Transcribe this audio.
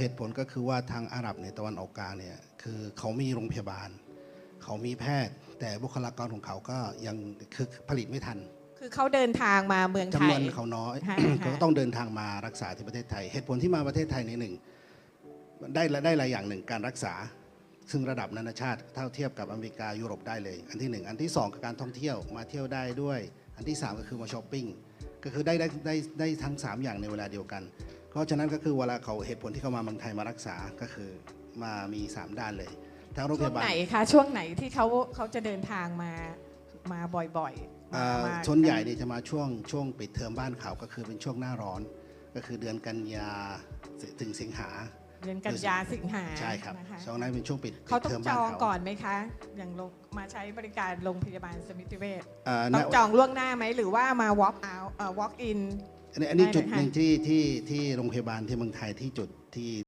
เหตุผลก็คือว่าทางอาหรับในตะวันออกกลางเนี่ยคือเขามีโรงพยาบาล เขามีแพทย์ แต่บุคลากรของเขาก็ยังคือผลิตไม่ทัน คือเขาเดินทางมาเมืองไทจำนยวนเขาน้อยฮะเขาก็ต้องเดินทางมารักษาที่ประเทศไทย เหตุผลที่มาประเทศไทยในหนึ่งได้ได้หลายอย่างหนึ่งการรักษา ซึ่งระดับนานาชาติเท่าเทียบกับอเมริกายุโรปได้เลย อันที่หนึ่งอันที่สองคือการท่องเที่ยวมาเที่ยวได้ด้วย อันที่สามก็คือมาช้อปปิ้งก็คือได้ได้ได้ได้ทั้งสามอย่างในเวลาเดียวกัน เพราะฉะนั้นก็คือเวลาเขาเหตุผลที่เขามาเมืองไทยมารักษาก็คือมามีสามด้านเลยทั้งโรงพช่วงยาบาลไหนคะช่วงไหนที่เขาเขาจะเดินทางมามาบ่อยๆอ่ามาส่วนใหญ่เนี่ยจะมาช่วงช่วงปิดเทอมบ้านเขาก็คือเป็นช่วงหน้าร้อน ก็คือเดือนกันยาถึงสิงหา เดือนกันยาสิงหาใช่ครับนะคะช่วงนั้นเป็นช่วงปิดเขาต้อทงมจบ้านองเขาก่อนไหมคะ อย่างลงมาใช้บริการโรงพยาบาลสมิติเวชอ่าต้ณองจองล่วงหน้าไหมหรือว่ามา walk out เอ่อ walk in อัน นี้อันนี้ได้เลยจุดหนึ่งค่ะที่ที่ที่โรงพยาบาลที่เมืองไทยที่จุดที่